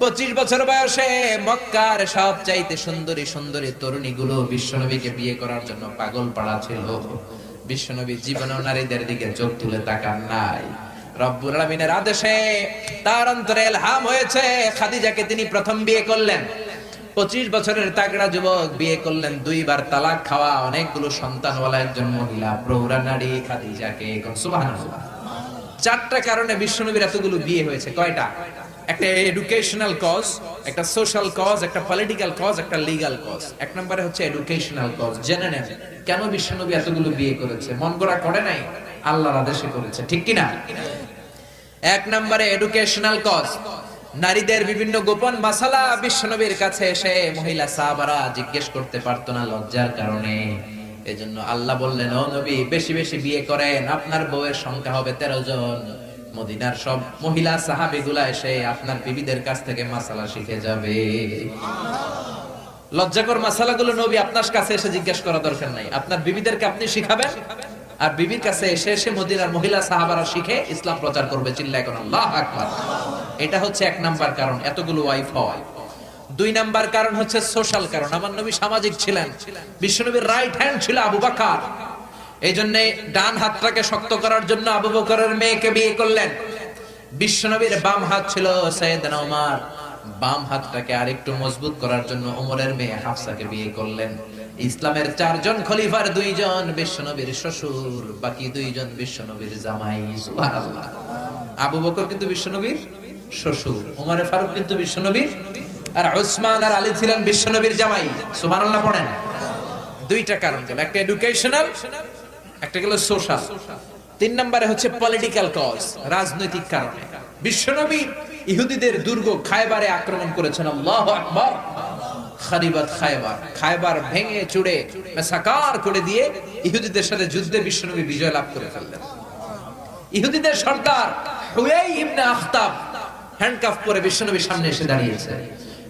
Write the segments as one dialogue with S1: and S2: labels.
S1: পঁচিশ বছর বয়সে মক্কার সব চাইতে সুন্দরী সুন্দরী তরুণীগুলো বিশ্বনবীকে বিয়ে করার জন্য পাগল পাড়া ছিল। বিশ্বনবী জীবনেও নারীদের দিকে চোখ তুলে তাকান নাই। বছরের তাগড়া যুবক বিয়ে করলেন। দুইবার তালাক খাওয়া চারটা কারণে বিশ্বনবীর এতগুলো বিয়ে হয়েছে। কয়টা? একটা এডুকেশনাল কজ একটা সোশ্যাল কজ একটা পলিটিক্যাল কজ একটা লিগ্যাল কজ এক নম্বরে হচ্ছে এডুকেশনাল কজ জেনে নেন, কেন বিশ্বনবী এতগুলো বিয়ে করেছে? মন গড়া করে নাই? আল্লাহর আদেশে করেছে, ঠিক কিনা? এক নম্বরে এডুকেশনাল কজ নারীদের বিভিন্ন গোপন মাসালা বিশ্বনবীর কাছে এসে মহিলা সাহাবারা জিজ্ঞেস করতে পারতো না লজ্জার কারণে। এজন্য আল্লাহ বললেন, ও নবী, বেশি বেশি বিয়ে করেন, আপনার বউয়ের সংখ্যা হবে তেরো জন। মদিনার সব মহিলা সাহাবিগুলা এসে আপনার বিবিদের কাছ থেকে মাসালা শিখে যাবে। লজ্জাকর মাসালাগুলো নবী আপনার কাছে এসে জিজ্ঞেস করা দরকার নাই। আপনার বিবিদেরকে আপনি শিখাবেন, আর বিবির কাছে এসে এসে মদিনার মহিলা সাহাবারা শিখে ইসলাম প্রচার করবে, চিল্লায় কোন আল্লাহ আকবার। এটা হচ্ছে এক নাম্বার কারণ, এতগুলো ওয়াইফ হওয়ায়। দুই নাম্বার কারণ হচ্ছে সোশ্যাল কারণ। আমার নবী সামাজিক ছিলেন, বিশ্বনবীর রাইট হ্যান্ড ছিল আবু বাকার। এই জন্য ডান হাতটাকে শক্ত করার জন্য আবু বকরের মেয়েকে বিয়ে করলেন। বিশ্বনবীর বাম হাত ছিল সৈয়দনা ওমর বাম হাতটাকে আরেকটু মজবুত করার জন্য ওমরের মেয়ে হাফসাকে বিয়ে করলেন। ইসলামের চারজন খলিফার দুইজন বিশ্বনবীর শ্বশুর, বাকি দুইজন বিশ্বনবীর জামাই, সুবহানাল্লাহ। আবু বকর কিন্তু বিশ্বনবীর শ্বশুর ওমরে ফারুক কিন্তু বিশ্বনবীর, আর উসমান আর আলী ছিলেন বিশ্বনবীর জামাই। সুবহানাল্লাহ পড়েন। দুইটা কারণ একটা এডুকেশনাল একটা গেল সোশ্যাল তিন নম্বরে হচ্ছে পলিটিক্যাল কজ রাজনৈতিক কারণে। বিশ্বনবী ইহুদিদের দুর্গ খায়বারে আক্রমণ করেছেন, আল্লাহু আকবার। খারিবাত খায়বার খায়বার ভেঙে চুড়ে মেসাকার করে দিয়ে ইহুদিদের সাথে যুদ্ধে বিশ্বনবী বিজয় লাভ করে ফেললেন। ইহুদিদের সর্দার হুয়াই ইবনে আখতাব হ্যান্ডকাফ পরে বিশ্বনবীর সামনে এসে দাঁড়িয়েছে।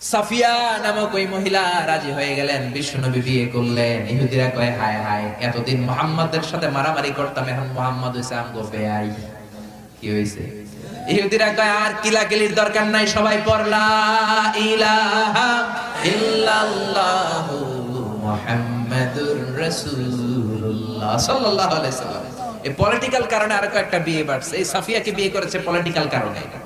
S1: সাফিয়া নামক ওই মহিলা রাজি হয়ে গেলেন বিশ্বনবী বিয়ে করলেন। ইহুদিরা কয়, হায় হায়, এতদিন মোহাম্মদের সাথে মারামারি করতাম, এখন মোহাম্মদ হইছে আমগো বেআই। কি হইছে? ইহুদিরা কয়, আর দরকার নাই, সবাই পড়লা ইলাহা মুহাম্মাদুর রাসূলুল্লাহ সাল্লাল্লাহু আলাইহি সাল্লাম। এই পলিটিক্যাল কারণে আরও একটা বিয়ে বাড়ছে। এই সাফিয়াকে বিয়ে করেছে? পলিটিক্যাল কারণে।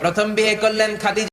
S1: প্রথম বিয়ে করলেন খাদিজা।